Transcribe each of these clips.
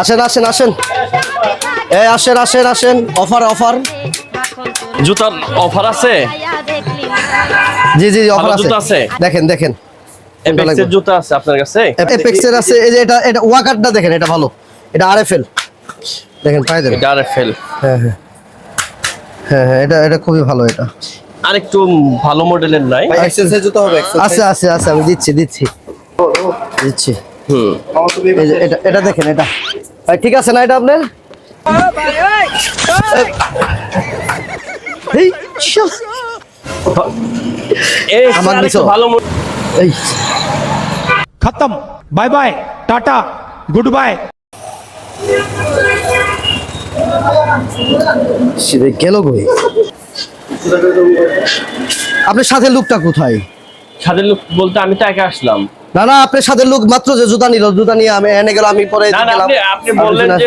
আসেন আসেন আসেন। এই আসেন আসেন আসেন। Offer offer. জুতার অফার আছে। জি জি অফার আছে। জুতো আছে? দেখেন দেখেন। এপেক্সের? জুতা আছে আপনার কাছে? এপেক্সের আছে এই যে এটা এটা ওয়াকারটা দেখেন এটা ভালো। এটা আরএফএল। দেখেন পাই দেন এটা আর ফেল হ্যাঁ হ্যাঁ। হ্যাঁ হ্যাঁ এটা এটা খুবই ভালো এটা। আর একটু ভালো মডেলের নাই? এক্সারসাইজ জুতো হবে আছে আছে আছে আমি দিচ্ছি দিচ্ছি। দিচ্ছি। হুম। এটা দেখেন এটা। ঠিক আছে না এটা আপনার? আমার ভালো এই। খতম। Bye bye. Tata. Good bye. সিধে গেল গই আপনার সাথে লোকটা কোথায়? সাথে লোক বলতে আমি তো একা আসলাম। না না আপনার সাথে লোক মাত্র যে জুতা নিল জুতা নিয়ে আমি এনে গেল আমি পরে গেলাম। আপনি বললেন যে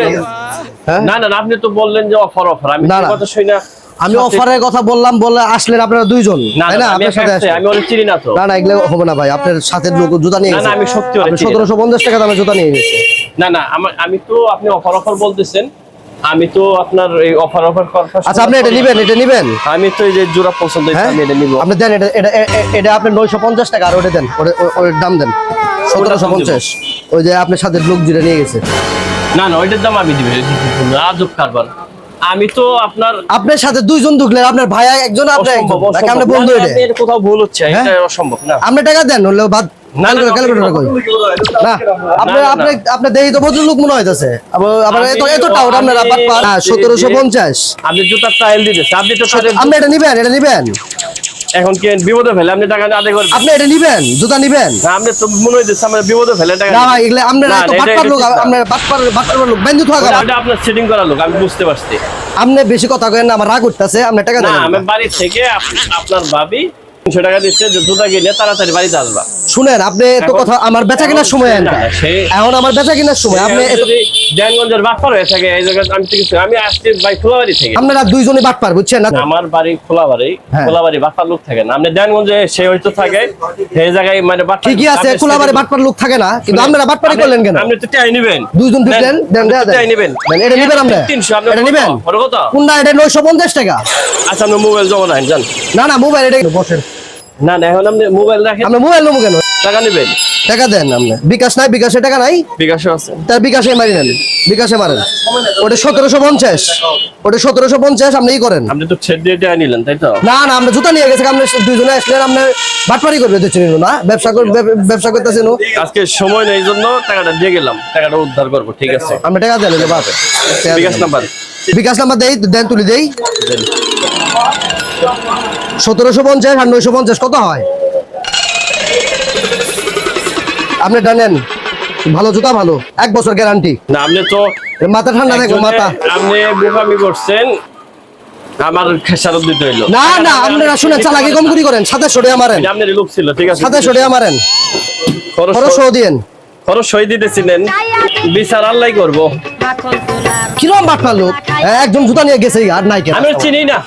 হ্যাঁ? না না না, আপনি তো বললেন যে অফার অফার। আমি। কথা শুই না। আমি অফারের কথা বললাম বলে আসলেন আপনারা দুইজন না তাই না? আপনার সাথে আমি ওরে চিনি না তো। না না এগুলো হবে না ভাই আপনার সাথে লোক জুতা নিয়ে না, না, গেছে। আমি সত্যি ওরে আপনি চিনি না। সতেরোশো পঞ্চাশ টাকা দামে জুতা নিয়ে গেছে। না না আমি তো আপনি অফার অফার বলতেছেন। আমি তো আপনার এই অফার অফার আচ্ছা আপনি এটা নিবেন এটা নিবেন? আমি তো এই যে জোড়া পছন্দ হ্যাঁ? আমি এটা নিব। আপনি দেন এটা এটা এটা আপনি নয়শো পঞ্চাশ টাকা আর ওটা দেন ওর দাম দেন। সতেরোশো পঞ্চাশ। ওই যে আপনার সাথে লোক যেটা নিয়ে গেছে। না না ওইটার দাম আমি দিবে। আজব কারবার। আমি তো আপনার আপনার সাথে দুইজন ঢুকলেন আপনার ভাইয়া একজন আপনার একজন। অসম্ভব। বন্ধু এটা। কোথাও ভুল হচ্ছে হ্যাঁ? এটা অসম্ভব না। আপনি টাকা দেন হলেও বাদ না, না, না, ক্যালকুলেটর কই? না আপনি না, না। আপনি আপনি দেখি তো ভদ্র লোক মনে হইতাছে। আবার আবার এত এত টাউট আপনারা আমি- বাদ পান আপনি জুতার ট্রায়াল দিতেছে আপনি তো আপনি এটা নিবেন এটা নিবেন। এখন কি বিপদে ফেলে? আপনি টাকা আদায় করবেন? আপনি এটা নিবেন জুতা নিবেন। না আপনি তো মনে হইতেছে আমার বিপদে ফেলে টাকা না এগুলো আপনারা না, বাটপার লোক ঠিক বাটপার বাটপার লোক বেন্দু থাকা ওটা- ওটা আপনার সেটিং করা লোক আমি বুঝতে পারছি। আপনি বেশি কথা করেন না আমার রাগ উঠতেছে আপনি টাকা না দেন। আমি বাড়ি থেকে আপনার ভাবি তিনশো টাকা দিচ্ছে জুতা কিনে তাড়াতাড়ি বাড়িতে আসবা। শুনেন আপনি এত কথা আমার বেচা কেনার সময় না, এখন আমার বেচা কেনার সময় আপনি বাটপার হয়ে থাকে এই জায়গায় আমি কিছু আমি আসছি ভাই খোলাবাড়ি থেকে। আপনারা দুইজনই বাটপার বুঝছেন না? আমার বাড়ি খোলাবাড়ি। হ্যাঁ। খোলাবাড়ি বাটপার লোক থাকে না। আপনি জ্ঞানগঞ্জে সে হয়তো থাকে সেই জায়গায় মানে বাটপার ঠিকই আছে বাটপার লোক থাকে না কিন্তু আপনারা বাটপারি করলেন কেন? আপনি তো টাই নিবেন। দুইজন ঢুকলেন দেন দেয়া দেন। টাই নিবেন। দেন, এটা নিবেন আপনি? তিনশো আপনি এটা নিবেন? কত? কোনটা এটা নয়শো পঞ্চাশ টাকা। আচ্ছা আপনি মোবাইল জমা রাখেন যান। না না মোবাইল এটা বসেন। না না এখন আপনি মোবাইল রাখেন। আপনি মোবাইল নেব কেন? টাকা নেবেন। টাকা দেন আপনি। বিকাশ নাই বিকাশে টাকা নাই? বিকাশে আছে। তার বিকাশে মারি নেন বিকাশে মারেন। ওটা সতেরোশো পঞ্চাশ। ওটা সতেরোশো পঞ্চাশ আপনি ই করেন। আপনি তো ছেদ দিয়ে টাকা নিলেন তাই তো? না না আমরা জুতা নিয়ে গেছে আপনি দুইজনে আসলেন আপনি বাটপারি করবে তো চিনিল না? ব্যবসা ব্যবসা করতেছেন আজকে সময় নেই জন্য টাকাটা দিয়ে গেলাম। টাকাটা উদ্ধার করব ঠিক আছে। আমরা টাকা দেন যে বিকাশ নাম্বার। বিকাশ নাম্বার দেই দেন তুলি দেই। সতেরোশো পঞ্চাশ আর নয়শো পঞ্চাশ কত হয়? আপনি জানেন ভালো জুতা ভালো। এক বছর গ্যারান্টি না আপনি তো মাথা ঠান্ডা দেখো মাথা। আপনি বোকামি করছেন আমার খেসারত দিতে হইল। না না আপনারা শুনে চালাকি কম করি করেন সাথে সরিয়া মারেন। এটা আপনার লোক ছিল ঠিক আছে? সাথে খরচ দিয়েন। খরচ সই দিতেছিলেন বিচার আল্লাহ করব। কিরম লোক? একজন জুতা নিয়ে গেছে আর নাই আমি চিনি না।